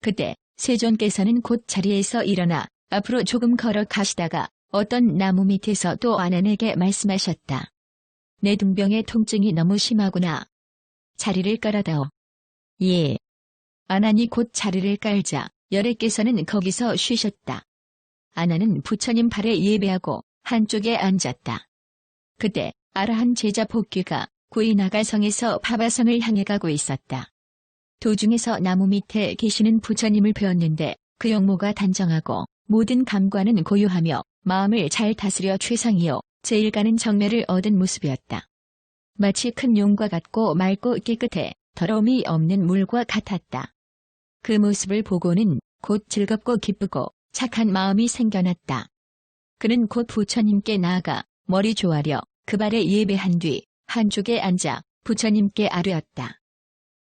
그때 세존께서는 곧 자리에서 일어나 앞으로 조금 걸어 가시다가 어떤 나무 밑에서 또 아난에게 말씀하셨다. 내 등병의 통증이 너무 심하구나. 자리를 깔아다오. 예. 아난이 곧 자리를 깔자 열애께서는 거기서 쉬셨다. 아나는 부처님 발에 예배하고 한쪽에 앉았다. 그때 아라한 제자 복귀가 구이나갈 성에서 파바성을 향해 가고 있었다. 도중에서 나무 밑에 계시는 부처님을 배웠는데 그 용모가 단정하고 모든 감관은 고요하며 마음을 잘 다스려 최상이요 제일 가는 정멸을 얻은 모습이었다. 마치 큰 용과 같고 맑고 깨끗해 더러움이 없는 물과 같았다. 그 모습을 보고는 곧 즐겁고 기쁘고 착한 마음이 생겨났다. 그는 곧 부처님께 나아가 머리 조아려 그 발에 예배한 뒤 한쪽에 앉아 부처님께 아뢰었다.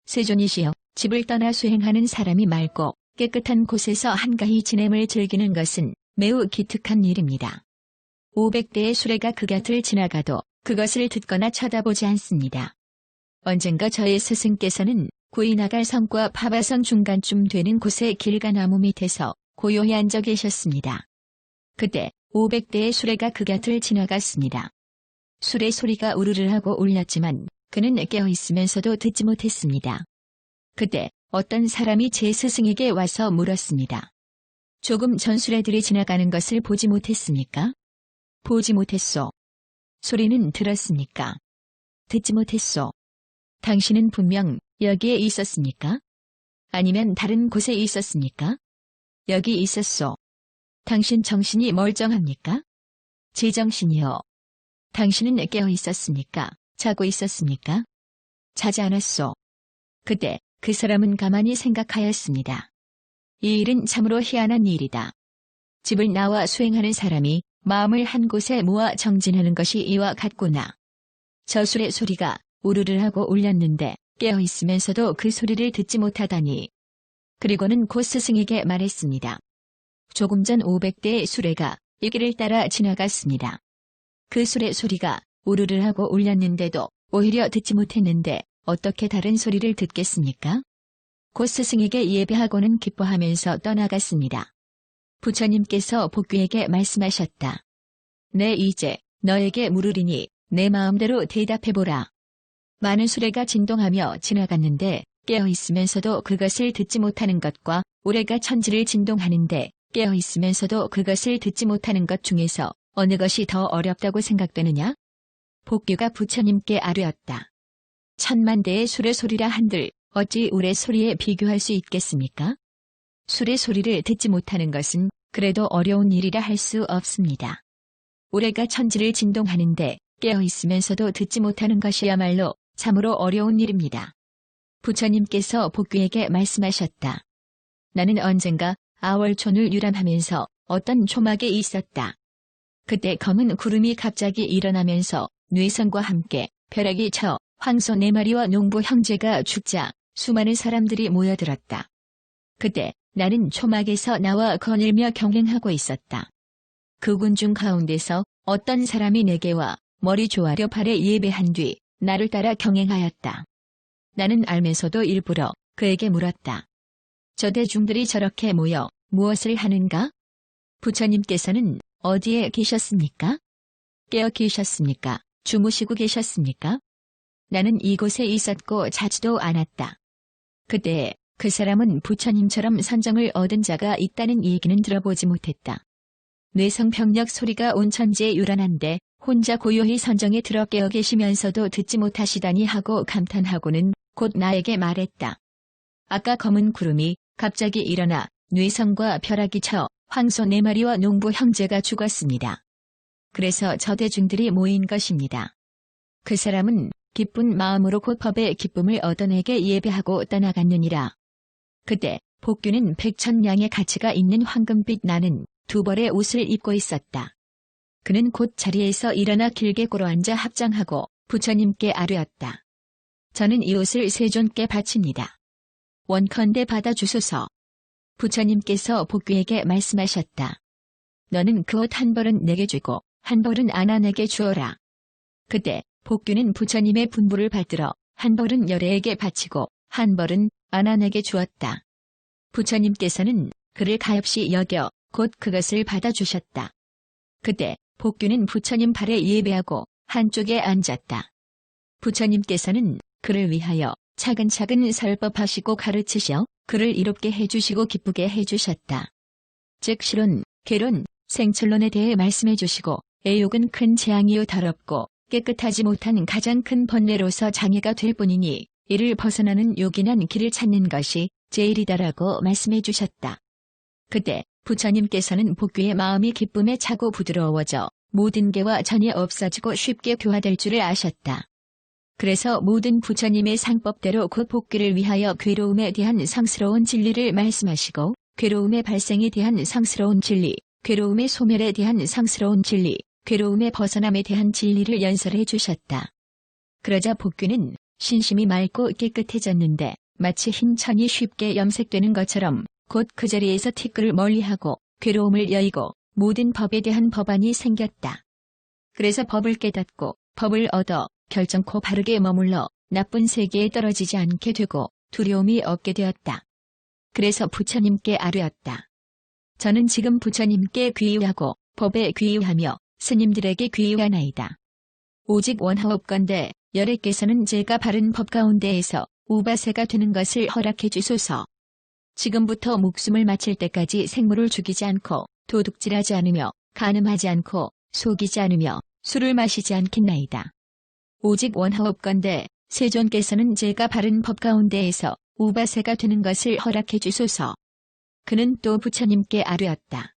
세존이시여 집을 떠나 수행하는 사람이 맑고 깨끗한 곳에서 한가히 지냄을 즐기는 것은 매우 기특한 일입니다. 500대의 수레가 그 곁을 지나가도 그것을 듣거나 쳐다보지 않습니다. 언젠가 저의 스승께서는 구이나갈 성과 파바성 중간쯤 되는 곳의 길가 나무 밑에서 고요히 앉아 계셨습니다. 그때 500대의 수레가 그 곁을 지나갔습니다. 수레 소리가 우르르 하고 울렸지만 그는 깨어 있으면서도 듣지 못했습니다. 그때 어떤 사람이 제 스승에게 와서 물었습니다. 조금 전 수레들이 지나가는 것을 보지 못했습니까? 보지 못했소. 소리는 들었습니까? 듣지 못했소. 당신은 분명 여기에 있었습니까? 아니면 다른 곳에 있었습니까? 여기 있었소. 당신 정신이 멀쩡합니까? 제 정신이요. 당신은 깨어 있었습니까? 자고 있었습니까? 자지 않았소. 그때 그 사람은 가만히 생각하였습니다. 이 일은 참으로 희한한 일이다. 집을 나와 수행하는 사람이 마음을 한 곳에 모아 정진하는 것이 이와 같구나. 저술의 소리가 우르르 하고 울렸는데 깨어 있으면서도 그 소리를 듣지 못하다니. 그리고는 곧 스승에게 말했습니다. 조금 전 500대의 수레가 이 길을 따라 지나갔습니다. 그 수레 소리가 우르르 하고 울렸는데도 오히려 듣지 못했는데 어떻게 다른 소리를 듣겠습니까? 곧 스승에게 예배하고는 기뻐하면서 떠나갔습니다. 부처님께서 복귀에게 말씀하셨다. 내 이제 너에게 물으리니 내 마음대로 대답해보라. 많은 수레가 진동하며 지나갔는데 깨어 있으면서도 그것을 듣지 못하는 것과 우레가 천지를 진동하는데 깨어 있으면서도 그것을 듣지 못하는 것 중에서 어느 것이 더 어렵다고 생각되느냐? 복규가 부처님께 아뢰었다. 천만 대의 수레 소리라 한들 어찌 우레 소리에 비교할 수 있겠습니까? 수레 소리를 듣지 못하는 것은 그래도 어려운 일이라 할 수 없습니다. 우레가 천지를 진동하는데 깨어 있으면서도 듣지 못하는 것이야말로 참으로 어려운 일입니다. 부처님께서 복귀에게 말씀하셨다. 나는 언젠가 아월촌을 유람하면서 어떤 초막에 있었다. 그때 검은 구름이 갑자기 일어나면서 뇌성과 함께 벼락이 쳐 황소 네 마리와 농부 형제가 죽자 수많은 사람들이 모여들었다. 그때 나는 초막에서 나와 거닐며 경행하고 있었다. 그군 중 가운데서 어떤 사람이 내게 와 머리 조아려 발에 예배한 뒤 나를 따라 경행하였다. 나는 알면서도 일부러 그에게 물었다. 저 대중들이 저렇게 모여 무엇을 하는가? 부처님께서는 어디에 계셨습니까? 깨어 계셨습니까? 주무시고 계셨습니까? 나는 이곳에 있었고 자지도 않았다. 그때 그 사람은 부처님처럼 선정을 얻은 자가 있다는 얘기는 들어보지 못했다. 뇌성병력 소리가 온 천지에 유란한데 혼자 고요히 선정에 들어 깨어 계시면서도 듣지 못하시다니 하고 감탄하고는 곧 나에게 말했다. 아까 검은 구름이 갑자기 일어나 뇌성과 벼락이 쳐 황소 네 마리와 농부 형제가 죽었습니다. 그래서 저 대중들이 모인 것입니다. 그 사람은 기쁜 마음으로 곧 법의 기쁨을 얻어내게 예배하고 떠나갔느니라. 그때 복규는 백천냥의 가치가 있는 황금빛 나는 두 벌의 옷을 입고 있었다. 그는 곧 자리에서 일어나 길게 꿇어앉아 합장하고 부처님께 아뢰었다. 저는 이 옷을 세존께 바칩니다. 원컨대 받아주소서. 부처님께서 복귀에게 말씀하셨다. 너는 그 옷 한 벌은 내게 주고 한 벌은 아난에게 주어라. 그때 복규는 부처님의 분부를 받들어 한 벌은 열애에게 바치고 한 벌은 아난에게 주었다. 부처님께서는 그를 가엾이 여겨 곧 그것을 받아주셨다. 그때 복규는 부처님 발에 예배하고 한쪽에 앉았다. 부처님께서는 그를 위하여 차근차근 설법하시고 가르치셔 그를 이롭게 해주시고 기쁘게 해주셨다. 즉 실론, 개론, 생철론에 대해 말씀해 주시고 애욕은 큰 재앙이요 더럽고 깨끗하지 못한 가장 큰 번뇌로서 장애가 될 뿐이니 이를 벗어나는 요긴한 길을 찾는 것이 제일이다라고 말씀해 주셨다. 그때 부처님께서는 복귀의 마음이 기쁨에 차고 부드러워져 모든 개와 전혀 없어지고 쉽게 교화될 줄을 아셨다. 그래서 모든 부처님의 상법대로 그 복귀를 위하여 괴로움에 대한 상스러운 진리를 말씀하시고 괴로움의 발생에 대한 상스러운 진리, 괴로움의 소멸에 대한 상스러운 진리, 괴로움의 벗어남에 대한 진리를 연설해 주셨다. 그러자 복귀는 신심이 맑고 깨끗해졌는데 마치 흰 천이 쉽게 염색되는 것처럼 곧 그 자리에서 티끌을 멀리하고 괴로움을 여의고 모든 법에 대한 법안이 생겼다. 그래서 법을 깨닫고 법을 얻어 결정코 바르게 머물러 나쁜 세계에 떨어지지 않게 되고 두려움이 없게 되었다. 그래서 부처님께 아뢰었다. 저는 지금 부처님께 귀의하고 법에 귀의하며 스님들에게 귀의하나이다. 오직 원하옵건대 열애께서는 제가 바른 법 가운데에서 우바세가 되는 것을 허락해 주소서. 지금부터 목숨을 마칠 때까지 생물을 죽이지 않고 도둑질하지 않으며 간음하지 않고 속이지 않으며 술을 마시지 않겠나이다. 오직 원하옵건대 세존께서는 제가 바른 법 가운데에서 우바세가 되는 것을 허락해 주소서. 그는 또 부처님께 아뢰었다.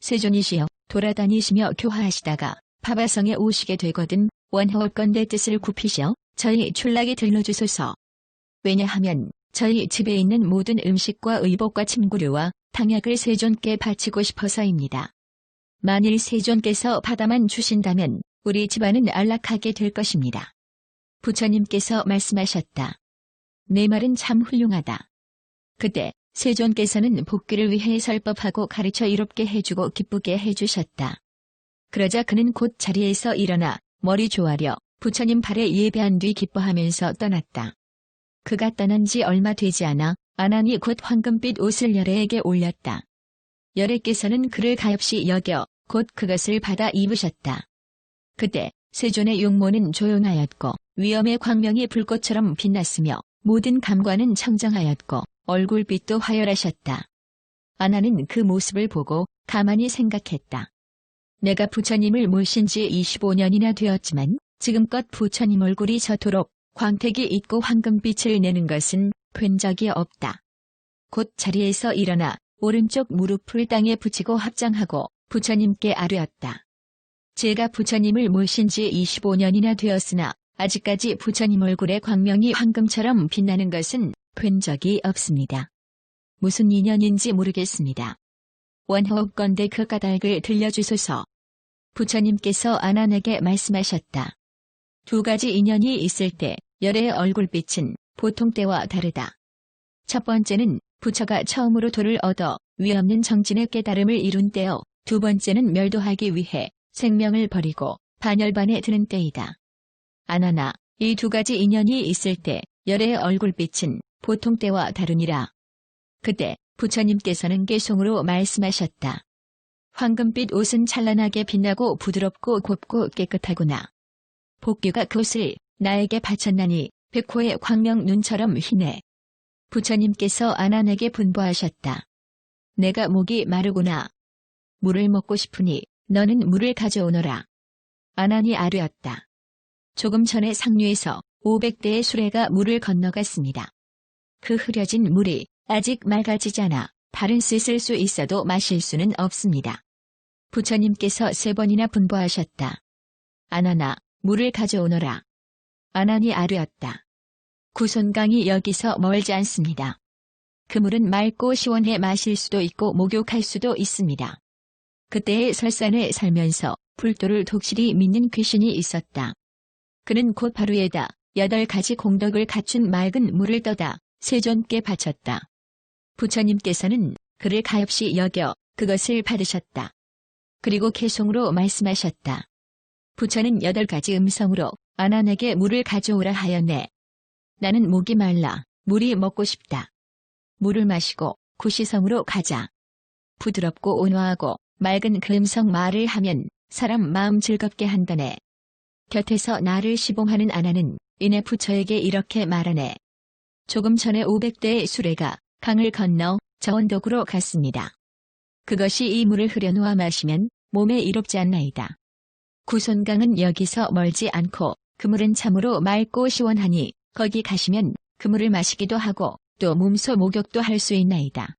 세존이시여 돌아다니시며 교화하시다가 파바성에 오시게 되거든 원하옵건대 뜻을 굽히셔 저희 출락에 들러주소서. 왜냐하면 저희 집에 있는 모든 음식과 의복과 침구류와 탕약을 세존께 바치고 싶어서입니다. 만일 세존께서 받아만 주신다면 우리 집안은 안락하게 될 것입니다. 부처님께서 말씀하셨다. 내 말은 참 훌륭하다. 그때 세존께서는 복귀를 위해 설법하고 가르쳐 이롭게 해주고 기쁘게 해주셨다. 그러자 그는 곧 자리에서 일어나 머리 조아려 부처님 발에 예배한 뒤 기뻐하면서 떠났다. 그가 떠난 지 얼마 되지 않아 아난이 곧 황금빛 옷을 열애에게 올렸다. 열애께서는 그를 가엾이 여겨 곧 그것을 받아 입으셨다. 그때 세존의 용모는 조용하였고 위엄의 광명이 불꽃처럼 빛났으며 모든 감관은 청정하였고 얼굴빛도 화열하셨다. 아나는 그 모습을 보고 가만히 생각했다. 내가 부처님을 모신 지 25년이나 되었지만 지금껏 부처님 얼굴이 저토록 광택이 있고 황금빛을 내는 것은 본 적이 없다. 곧 자리에서 일어나 오른쪽 무릎을 땅에 붙이고 합장하고 부처님께 아뢰었다. 제가 부처님을 모신 지 25년이나 되었으나 아직까지 부처님 얼굴의 광명이 황금처럼 빛나는 것은 본 적이 없습니다. 무슨 인연인지 모르겠습니다. 원호건대 그 까닭을 들려주소서. 부처님께서 아난에게 말씀하셨다. 두 가지 인연이 있을 때 열의 얼굴빛은 보통 때와 다르다. 첫 번째는 부처가 처음으로 도를 얻어 위없는 정진의 깨달음을 이룬 때요. 두 번째는 멸도하기 위해 생명을 버리고 반열반에 드는 때이다. 아나나, 이 두 가지 인연이 있을 때 열의 얼굴빛은 보통 때와 다르니라. 그때 부처님께서는 개송으로 말씀하셨다. 황금빛 옷은 찬란하게 빛나고 부드럽고 곱고 깨끗하구나. 복규가 그 옷을 나에게 바쳤나니 백호의 광명 눈처럼 희네. 부처님께서 아난에게 분부하셨다. 내가 목이 마르구나. 물을 먹고 싶으니 너는 물을 가져오너라. 아난이 아뢰었다. 조금 전에 상류에서 500대의 수레가 물을 건너갔습니다. 그 흐려진 물이 아직 맑아지잖아. 다른 쓰쓸 수 있어도 마실 수는 없습니다. 부처님께서 세 번이나 분부하셨다. 아나나, 물을 가져오너라. 아난이 아뢰었다. 구손강이 여기서 멀지 않습니다. 그 물은 맑고 시원해 마실 수도 있고 목욕할 수도 있습니다. 그때의 설산에 살면서 불도를 독실히 믿는 귀신이 있었다. 그는 곧 바로에다 여덟 가지 공덕을 갖춘 맑은 물을 떠다 세존께 바쳤다. 부처님께서는 그를 가엾이 여겨 그것을 받으셨다. 그리고 개송으로 말씀하셨다. 부처는 여덟 가지 음성으로 아난에게 물을 가져오라 하였네. 나는 목이 말라 물이 먹고 싶다. 물을 마시고 구시성으로 가자. 부드럽고 온화하고 맑은 그 음성 말을 하면 사람 마음 즐겁게 한다네. 곁에서 나를 시봉하는 아나는 이내 부처에게 이렇게 말하네. 조금 전에 500대의 수레가 강을 건너 저 언덕으로 갔습니다. 그것이 이 물을 흐려놓아 마시면 몸에 이롭지 않나이다. 구손강은 여기서 멀지 않고 그 물은 참으로 맑고 시원하니 거기 가시면 그 물을 마시기도 하고 또 몸소 목욕도 할 수 있나이다.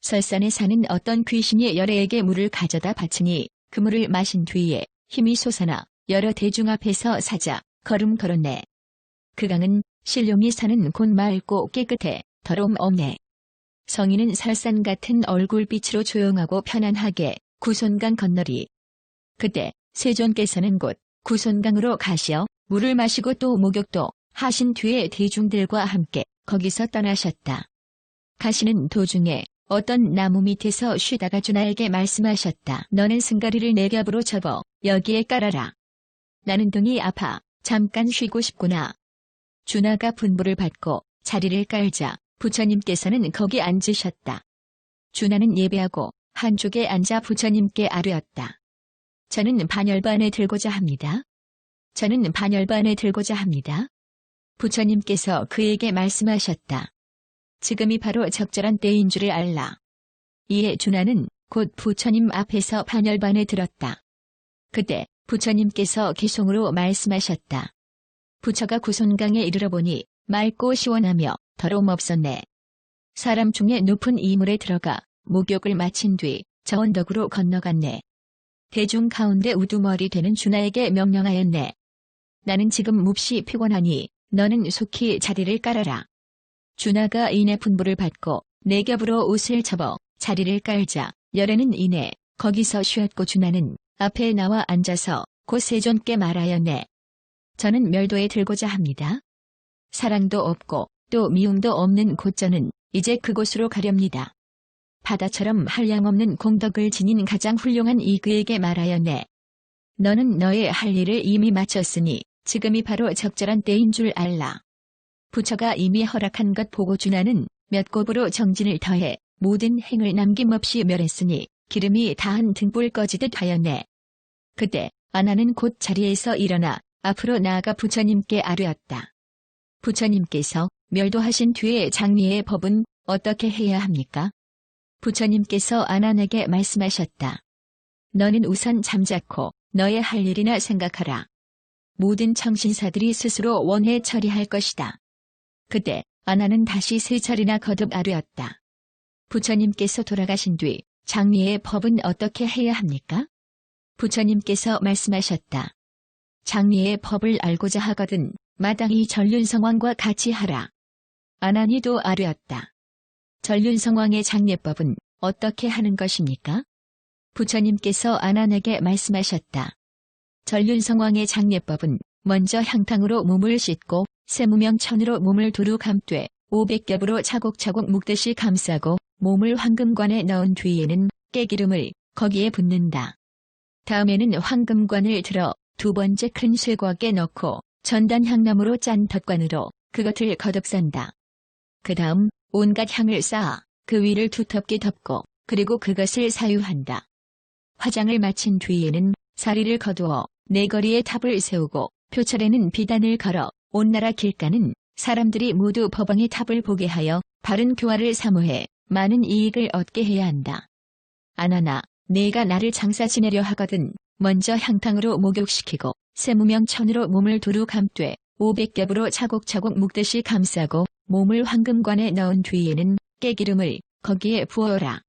설산에 사는 어떤 귀신이 열애에게 물을 가져다 바치니 그 물을 마신 뒤에 힘이 솟아나 여러 대중 앞에서 사자 걸음 걸었네. 그 강은 신룡이 사는 곳 맑고 깨끗해 더러움 없네. 성인은 설산 같은 얼굴빛으로 조용하고 편안하게 구손강 건너리. 그때 세존께서는 곧 구손강으로 가시어 물을 마시고 또 목욕도 하신 뒤에 대중들과 함께 거기서 떠나셨다. 가시는 도중에 어떤 나무 밑에서 쉬다가 준하에게 말씀하셨다. 너는 승가리를 내 겹으로 접어 여기에 깔아라. 나는 등이 아파 잠깐 쉬고 싶구나. 준하가 분부를 받고 자리를 깔자 부처님께서는 거기 앉으셨다. 준하는 예배하고 한쪽에 앉아 부처님께 아뢰었다. 저는 반열반에 들고자 합니다. 저는 반열반에 들고자 합니다. 부처님께서 그에게 말씀하셨다. 지금이 바로 적절한 때인 줄을 알라. 이에 준하는 곧 부처님 앞에서 반열반에 들었다. 그때 부처님께서 기송으로 말씀하셨다. 부처가 구손강에 이르러 보니 맑고 시원하며 더러움 없었네. 사람 중에 높은 이물에 들어가 목욕을 마친 뒤 저 언덕으로 건너갔네. 대중 가운데 우두머리 되는 준하에게 명령하였네. 나는 지금 몹시 피곤하니 너는 속히 자리를 깔아라. 준하가 이내 분부를 받고 내 겹으로 옷을 접어 자리를 깔자 열애는 이내 거기서 쉬었고 준하는 앞에 나와 앉아서 곧 세존께 말하였네. 저는 멸도에 들고자 합니다. 사랑도 없고 또 미움도 없는 곧저는 이제 그곳으로 가렵니다. 바다처럼 한량없는 공덕을 지닌 가장 훌륭한 이 그에게 말하였네. 너는 너의 할 일을 이미 마쳤으니 지금이 바로 적절한 때인 줄 알라. 부처가 이미 허락한 것 보고 준하는 몇 곱으로 정진을 더해 모든 행을 남김없이 멸했으니 기름이 다한 등불 꺼지듯 하였네. 그때 아나는 곧 자리에서 일어나 앞으로 나아가 부처님께 아뢰었다. 부처님께서 멸도하신 뒤에 장미의 법은 어떻게 해야 합니까? 부처님께서 아난에게 말씀하셨다. 너는 우선 잠자코 너의 할 일이나 생각하라. 모든 청신사들이 스스로 원해 처리할 것이다. 그때 아나는 다시 세 차례나 거듭 아뢰었다. 부처님께서 돌아가신 뒤 장미의 법은 어떻게 해야 합니까? 부처님께서 말씀하셨다. 장미의 법을 알고자 하거든 마땅히 전륜성왕과 같이 하라. 아나니도 아뢰었다. 전륜성왕의 장례법은 어떻게 하는 것입니까? 부처님께서 아난에게 말씀하셨다. 전륜성왕의 장례법은 먼저 향탕으로 몸을 씻고 세무명천으로 몸을 두루 감되 500겹으로 차곡차곡 묶듯이 감싸고 몸을 황금관에 넣은 뒤에는 깨기름을 거기에 붓는다. 다음에는 황금관을 들어 두 번째 큰 쇠곽에 넣고 전단 향나무로 짠 덧관으로 그것을 거듭산다. 그 다음 온갖 향을 쌓아 그 위를 두텁게 덮고 그리고 그것을 사유한다. 화장을 마친 뒤에는 사리를 거두어 네거리에 탑을 세우고 표철에는 비단을 걸어 온 나라 길가는 사람들이 모두 법왕의 탑을 보게 하여 바른 교화를 사모해 많은 이익을 얻게 해야 한다. 아나나, 내가 나를 장사 지내려 하거든 먼저 향탕으로 목욕시키고 세무명 천으로 몸을 두루 감되 500겹으로 차곡차곡 묶듯이 감싸고 몸을 황금관에 넣은 뒤에는 깨기름을 거기에 부어라.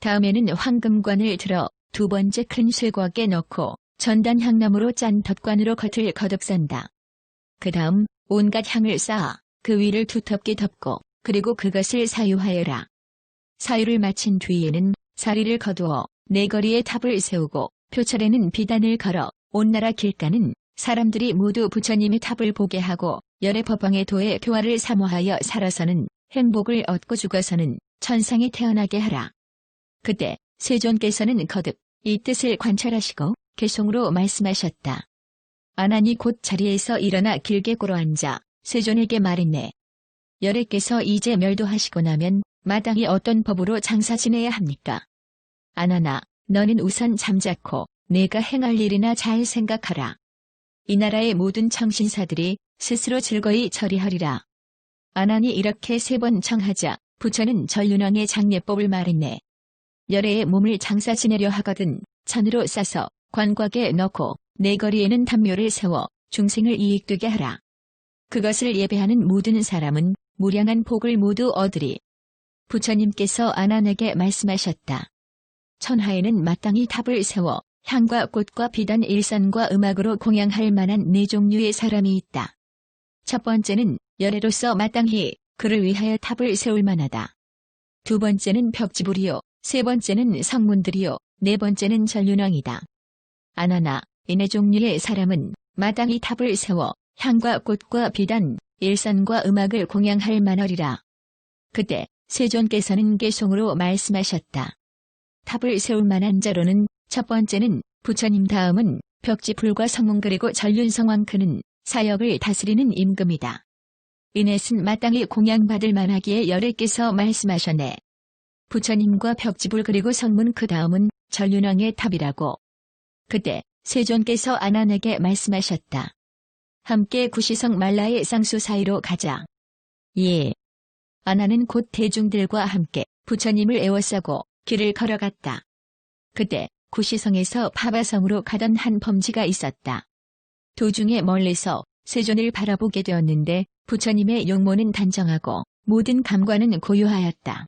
다음에는 황금관을 들어 두 번째 큰 쇠곽에 넣고 전단 향나무로 짠 덧관으로 겉을 거듭산다. 그 다음 온갖 향을 쌓아 그 위를 두텁게 덮고 그리고 그것을 사유하여라. 사유를 마친 뒤에는 사리를 거두어 네거리에 탑을 세우고 표철에는 비단을 걸어 온 나라 길가는 사람들이 모두 부처님의 탑을 보게 하고 열의 법왕의 도에 교화를 사모하여 살아서는 행복을 얻고 죽어서는 천상에 태어나게 하라. 그때 세존께서는 거듭 이 뜻을 관찰하시고 개송으로 말씀하셨다. 아나니 곧 자리에서 일어나 길게 꿇어 앉아 세존에게 말했네. 열애께서 이제 멸도하시고 나면 마땅히 어떤 법으로 장사 지내야 합니까? 아나나, 너는 우선 잠자코 내가 행할 일이나 잘 생각하라. 이 나라의 모든 청신사들이 스스로 즐거이 처리하리라. 아난이 이렇게 세 번 청하자 부처는 전륜왕의 장례법을 말했네. 열애의 몸을 장사 지내려 하거든 천으로 싸서 관곽에 넣고 내거리에는 담요를 세워 중생을 이익되게 하라. 그것을 예배하는 모든 사람은 무량한 복을 모두 얻으리. 부처님께서 아난에게 말씀하셨다. 천하에는 마땅히 탑을 세워 향과 꽃과 비단 일산과 음악으로 공양할 만한 네 종류의 사람이 있다. 첫 번째는 열애로서 마땅히 그를 위하여 탑을 세울 만하다. 두 번째는 벽지불이요, 세 번째는 성문들이요, 네 번째는 전륜왕이다. 아나나, 이네 종류의 사람은 마땅히 탑을 세워 향과 꽃과 비단, 일산과 음악을 공양할 만하리라. 그때 세존께서는 계송으로 말씀하셨다. 탑을 세울 만한 자로는 첫 번째는 부처님 다음은 벽지불과 성문 그리고 전륜성왕 그는 사역을 다스리는 임금이다. 이넷은 마땅히 공양받을 만하기에 열애께서 말씀하셨네. 부처님과 벽지불 그리고 성문 그 다음은 전륜왕의 탑이라고. 그때 세존께서 아난에게 말씀하셨다. 함께 구시성 말라의 쌍수 사이로 가자. 예. 아나는 곧 대중들과 함께 부처님을 애워싸고 길을 걸어갔다. 그때 구시성에서 파바성으로 가던 한 범지가 있었다. 도중에 멀리서 세존을 바라보게 되었는데 부처님의 용모는 단정하고 모든 감관은 고요하였다.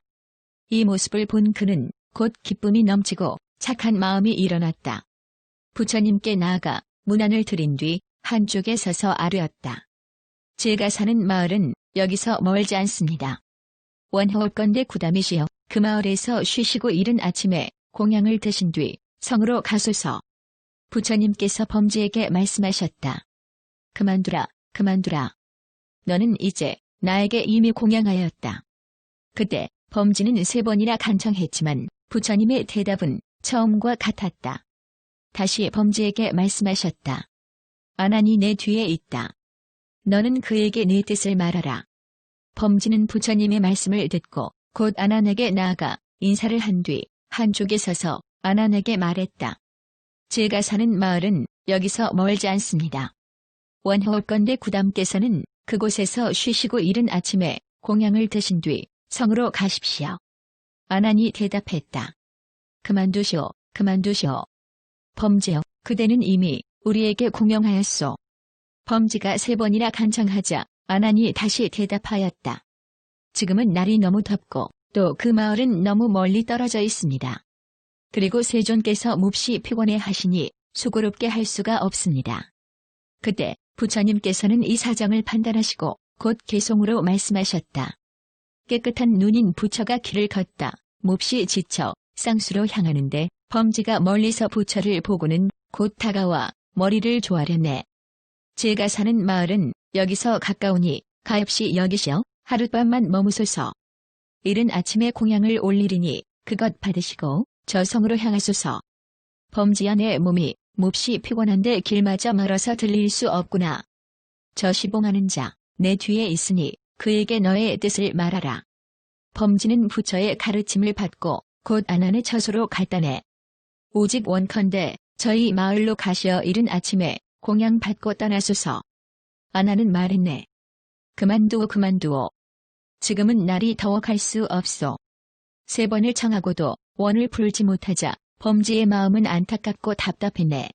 이 모습을 본 그는 곧 기쁨이 넘치고 착한 마음이 일어났다. 부처님께 나아가 문안을 드린 뒤 한쪽에 서서 아뢰었다. 제가 사는 마을은 여기서 멀지 않습니다. 원호건대 구담이시여 그 마을에서 쉬시고 이른 아침에 공양을 드신 뒤 성으로 가소서. 부처님께서 범지에게 말씀하셨다. 그만두라, 그만두라. 너는 이제 나에게 이미 공양하였다. 그때 범지는 세 번이나 간청했지만 부처님의 대답은 처음과 같았다. 다시 범지에게 말씀하셨다. 아나니 내 뒤에 있다. 너는 그에게 내 뜻을 말하라. 범지는 부처님의 말씀을 듣고 곧 아난에게 나아가 인사를 한 뒤 한쪽에 서서 아난에게 말했다. 제가 사는 마을은 여기서 멀지 않습니다. 원호건대 구담께서는 그곳에서 쉬시고 이른 아침에 공양을 드신 뒤 성으로 가십시오. 아난이 대답했다. 그만두시오, 그만두시오. 범지여, 그대는 이미 우리에게 공명하였소. 범지가 세 번이나 간청하자 아난이 다시 대답하였다. 지금은 날이 너무 덥고 또 그 마을은 너무 멀리 떨어져 있습니다. 그리고 세존께서 몹시 피곤해 하시니 수고롭게 할 수가 없습니다. 그때 부처님께서는 이 사정을 판단하시고 곧 개송으로 말씀하셨다. 깨끗한 눈인 부처가 길을 걷다 몹시 지쳐 쌍수로 향하는데 범지가 멀리서 부처를 보고는 곧 다가와 머리를 조아려내. 제가 사는 마을은 여기서 가까우니 가엾이 여기시어 하룻밤만 머무소서. 이른 아침에 공양을 올리리니 그것 받으시고 저 성으로 향하소서. 범지야 내 몸이 몹시 피곤한데 길마저 멀어서 들릴 수 없구나. 저 시봉하는 자, 내 뒤에 있으니 그에게 너의 뜻을 말하라. 범지는 부처의 가르침을 받고 곧 아난의 처소로 갈다네. 오직 원컨대 저희 마을로 가시어 이른 아침에 공양 받고 떠나소서. 아나는 말했네. 그만두어 그만두어. 지금은 날이 더워 갈 수 없소. 세 번을 청하고도 원을 풀지 못하자 범지의 마음은 안타깝고 답답했네.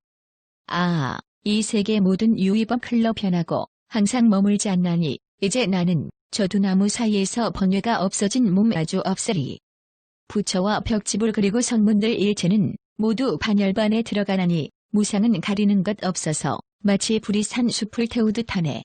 아, 이 세계 모든 유의법 흘러 변하고 항상 머물지 않나니 이제 나는 저 두 나무 사이에서 번뇌가 없어진 몸 아주 없으리. 부처와 벽지불 그리고 성문들 일체는 모두 반열반에 들어가나니 무상은 가리는 것 없어서 마치 불이 산 숲을 태우듯 하네.